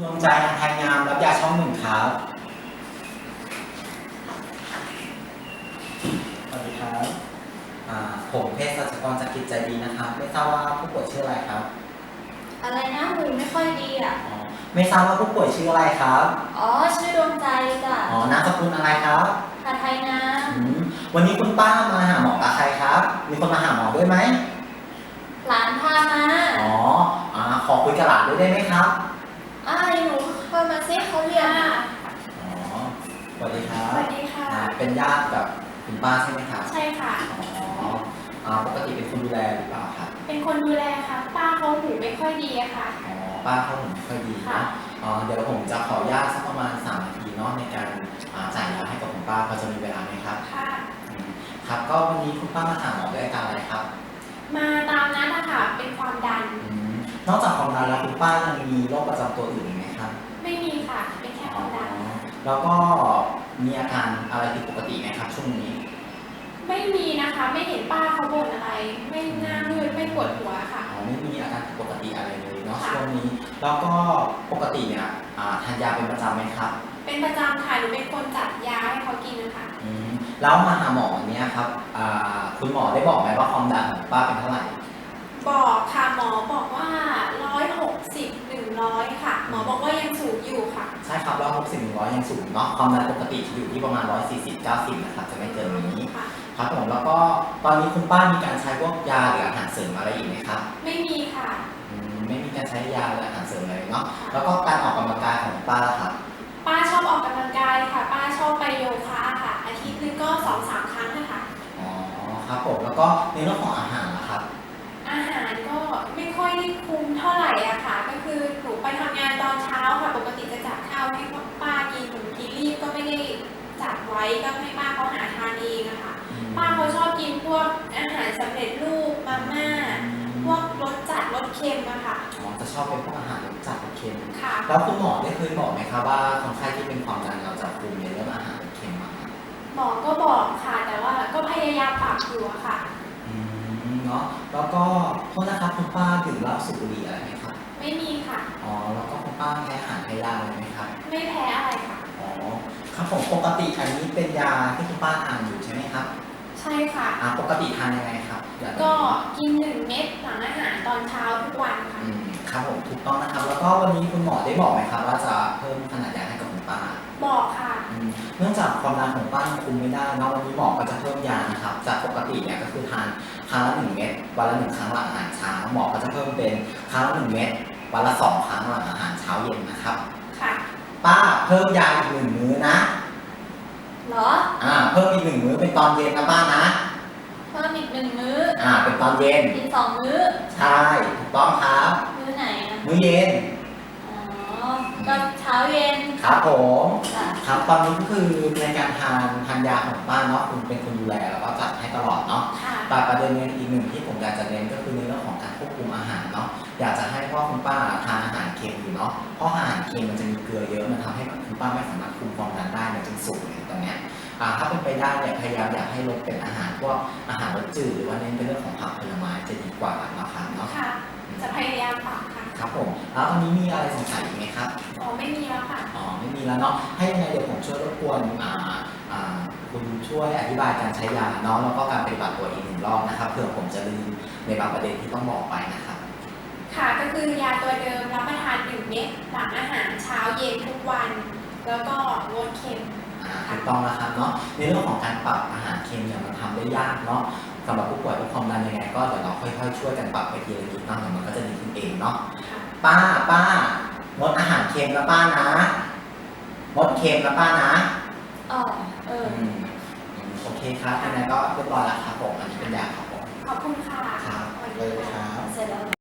ดวงใจทางงามรับยาช่องหนึ่งครับสวัสดีครับอ่าผมเภสัชกรจากกิจใจดีนะครับ ไม่ทราบว่าผู้ป่วยชื่ออะไรครับ อะไรนะหูไม่ค่อยดีอะ อ๋อ ไม่ทราบว่าผู้ป่วยชื่ออะไรครับ อ๋อ ชื่อดวงใจจ้ะอ๋อนามสกุลอะไรครับหาไทยงามอืมวันนี้คุณป้ามาหาหมอกับใครครับ มีคนมาหาหมอด้วยไหม หลานพามา อ๋ออ่าขอคุยกับหลานด้วยได้ไหมครับอ้ายหนู เข้ามาซิเขาเรียนอะ อ๋อสวัสดีครัสบวัสดีค่ะ อ่าเป็นญาติกับคุณป้าใช่ไหมครับใช่ค่ะ อ๋ออ่าปกติเป็นคนดูแลหรือเปล่าครับเป็นคนดูแลค่ะ ป้าเขาหูไม่ค่อยดีอะค่ะ อ๋อป้าเขาผมไม่ค่อยดีค่ะเนาะอ๋อเดี๋ยวผมจะขออนุญาตสักประมาณ3นาทีเนาะในการอ่าจ่ายยาให้กับคุณป้าพอจะมีเวลาไหมครับค่ะ อืมครับก็วันนี้คุณป้ามาหาหมอด้วยอาการอะไรครับมาตามนัดอะค่ะ เป็นความดัน อืมนอกจากความดันแล้วคุณป้ายังมีโรคประจำตัวอื่นอีกไหมครับไม่มีค่ะ เป็นแค่ความดัน อ๋อ แล้วก็มีอาการอะไรผิดปกติไหมครับช่วงนี้ ไม่มีนะคะไม่เห็นป้าเขาบ่นอะไร ไม่หน้ามืดไม่ปวดหัวค่ะ อ๋อไม่มีอาการผิดปกติอะไรเลยเนาะค่ะ ช่วงนี้ แล้วก็ปกติเนี่ยอ่าทานยาเป็นประจำไหมครับเป็นประจำค่ะหนูเป็นคนจัดยาให้เขากินนะคะอืมแล้วมาหาหมอวันเนี้ยครับอ่าคุณหมอได้บอกไหมว่าความดันของป้าเป็นเท่าไหร่บอกค่ะหมอบอกว่าร้อยหกสิบหนึ่งร้อยค่ะ หมอบอกว่ายังสูงอยู่ค่ะ ใช่ครับร้อยหกสิบหนึ่งร้อยยังสูงเนาะความดันปกติจะอยู่ที่ประมาณร้อยสี่สิบเก้าสิบนะครับจะไม่เกินนี้ค่ะ ครับผมแล้วก็ตอนนี้คุณป้ามีการใช้พวกยาหรืออาหารเสริมอะไรอีกไหมครับไม่มีค่ะ อืมไม่มีการใช้ยาหรืออาหารเสริมเลยเนาะแล้วก็การออกกำลังกายของป้าล่ะครับป้าชอบออกกำลังกายค่ะ ป้าชอบไปโยคะค่ะ อาทิตย์หนึงก็สองสามครั้งนะคะ อ๋อครับผมแล้วก็ในเรื่องของอาห ก็ให้ป้าเขาหาทานเองอะค่ะป้าเขาชอบกินพวกอาหารสำเร็จรูปมาม่าพวกรสจัดรสเค็มอะค่ะอ๋อจะชอบเป็นพวกอาหารรสจัดรสเค็มค่ะ แล้วคุณหมอได้เคยบอกไหมครับว่าคนไข้ที่เป็นความดันเราจะคุมในเรื่องอาหารรสเค็มมากครับหมอก็บอกค่ะ แต่ว่าก็พยายามปรับอยู่อะค่ะอืมเนาะแล้วก็โทษนะครับคุณป้าดื่มเหล้าสูบบุหรี่อะไรไหมครับไม่มีค่ะอ๋อแล้วก็คุณป้าแพ้อาหารแพ้ยาอะไรไหมครับไม่แพ้อะไรค่ะอ๋อ ครับผมปกติอันนี้เป็นยาที่คุณป้าทานอยู่ใช่ไหมครับใช่ค่ะ อ่าปกติทานยังไงครับยาตัวนี้ก็กินหนึ่งเม็ดหลังอาหารตอนเช้าทุกวันค่ะ อืมครับผมถูกต้องนะครับ แล้วก็วันนี้คุณหมอได้บอกไหมครับ ว่าจะเพิ่มขนาดยาให้กับคุณป้า บอกค่ะ อืมเนื่องจากความดันของป้ายังคุมไม่ได้เนอะวันนี้หมอก็จะเพิ่มยานะครับ จากปกติเนี่ยก็คือทานครั้งละหนึ่งเม็ดวันละหนึ่งครั้งหลังอาหารเช้าหมอก็จะเพิ่มเป็นครั้งละหนึ่งเม็ดวันละสองครั้งหลังอาหารเช้าเย็นนะครับค่ะ ป้าเพิ่มยาอีกหนึ่งมื้อนะ เหรอ อ่า เพิ่มอีกหนึ่งมื้อเป็นตอนเย็นนะป้านะ เพิ่มอีกหนึ่งมื้อ อ่า เป็นตอนเย็น กินสองมื้อ ใช่ถูกต้องครับ มื้อไหนอะมื้อเย็น อ๋อ ก็เช้าเย็นครับผมค่ะครับตอนนี้ก็คือในการทานทานยาของป้าเนาะคุณเป็นคนดูแลแล้วก็จัดให้ตลอดเนาะ ค่ะ แต่ประเด็นอีกหนึ่งที่ผมอยากจะเน้นก็คือในเรื่องของการควบคุมอาหารเนาะอยากจะให้พ่อคุณป้าทานอาหาร เค็มอยู่เนาะเพราะอาหารเค็มมันจะมีเกลือเยอะมันทำให้คุณป้าไม่สามารถคุมความดันได้มันจึงสูงในตรงเนี้ยอ่าถ้าเป็นไปได้เนี่ยพยายามอยากให้ลดเป็นอาหารพวกอาหารรสจืดหรือว่าเน้นเป็นเรื่องของผักผลไม้จะดีกว่านะครับเนาะค่ะจะพยายามปรับค่ะครับผมแล้วตอนนี้มีอะไรสงสัยอีกไหมครับอ๋อไม่มีแล้วค่ะอ๋อไม่มีแล้วเนาะให้ยังไงเดี๋ยวผมช่วยรบกวนอ่าอ่าคุณช่วยอธิบายการใช้ยาเนาะแล้วก็การปฏิบัติตัวอีกหนึ่งรอบนะครับเผื่อผมจะลืมในบางประเด็นที่ต้องบอกไปนะครับ ค่ะก็คือยาตัวเดิมรับประทานหนึ่งเม็ดหลังอาหารเช้าเย็นทุกวัน แล้วก็งดเค็มอ่าถูกต้องนะครับเนาะในเรื่องของการปรับอาหารเค็มเนี่ยมันทำได้ยากเนาะสำหรับผู้ป่วยด้วยความดันยังไง ก็เดี๋ยวเราค่อยๆ ช่วยกันปรับไปทีละนิดเนาะเดี๋ยวมันก็จะดีขึ้นเองเนาะค่ะป้าป้างดอาหารเค็มนะป้านะงดเค็มนะป้านะอ๋อเออ อืมอืมโอเคครับยังไงก็เรียบร้อยแล้วครับผมอันนี้เป็นยาครับผมขอบคุณค่ะครับวันเลยนี้ครับ เสร็จแล้ว